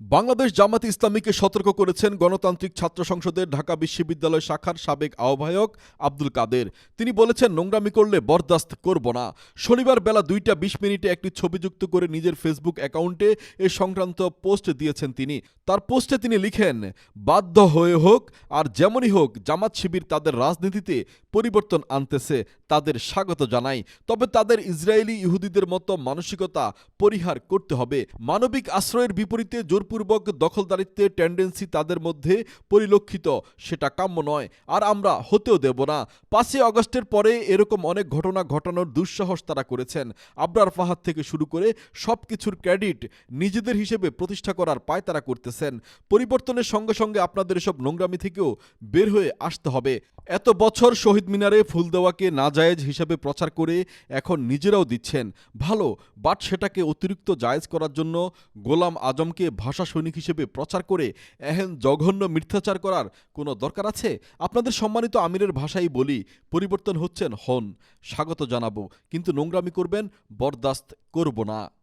বাংলাদেশ জামাত ইসলামীকে সতর্ক করেছেন গণতান্ত্রিক ছাত্র সংসদের ঢাকা বিশ্ববিদ্যালয় শাখার সাবেক আহ্বায়ক আব্দুল কাদের। তিনি বলেছেন, নোংরামি করলে বরদাস্ত করব না। শনিবার বেলা দুইটা বিশ মিনিটে একটি ছবি যুক্ত করে নিজের ফেসবুক অ্যাকাউন্টে এ সংক্রান্ত পোস্ট দিয়েছেন তিনি। তার পোস্টে তিনি লিখেন, বাধ্য হয়ে হোক আর যেমনই হোক, জামাত শিবির তাদের রাজনীতিতে পরিবর্তন আনতেছে, তাদের স্বাগত জানাই। তবে তাদের ইসরায়েলি ইহুদিদের মতো মানসিকতা পরিহার করতে হবে। মানবিক আশ্রয়ের বিপরীতে জোরপূর্বক দখলদারিত্বের টেন্ডেন্সি তাদের মধ্যে পরিলক্ষিত, সেটা কাম্য নয়। আর আমরা হতেও দেব না। পাঁচই আগস্টের পরে এরকম অনেক ঘটনা ঘটানোর দুঃসাহস তারা করেছেন। আবরার ফাহাদ থেকে শুরু করে সব কিছুর ক্রেডিট নিজেদের হিসেবে প্রতিষ্ঠা করার পায় তারা করতেছেন পরিবর্তনের সঙ্গে সঙ্গে আপনাদের এসব নোংরামি থেকেও বের হয়ে আসতে হবে। এত বছর শহীদ মিনারে ফুল দেওয়াকে নাজায়েজ হিসেবে প্রচার করে এখন নিজেরাও দিচ্ছেন। ভালো, বাট সেটাকে অতিরিক্ত জায়েজ করার জন্য গোলাম আজমকে ভাষা সৈনিক হিসেবে প্রচার করে এহেন জঘন্য মিথ্যাচার করার কোনো দরকার আছে? আপনাদের সম্মানিত আমিরের ভাষাই বলি, পরিবর্তন হচ্ছেন হন। স্বাগত জানাব, কিন্তু নোংরামি করবেন, বরদাস্ত করব না।